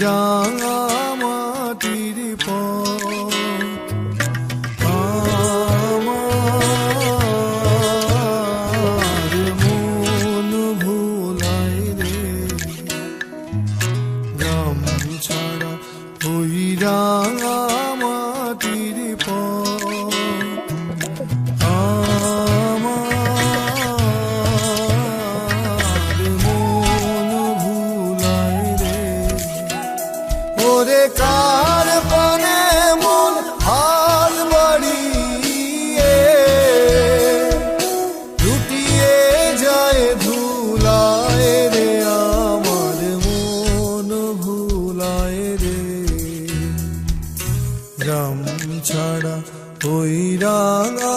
গ্রাম ওই রাঙা মাটির পথ আমার মন রে। ওরে মন যায় ধুলায় রে। আমার মন ভুলায় রে। রাম ছাড়া ওই রাঙা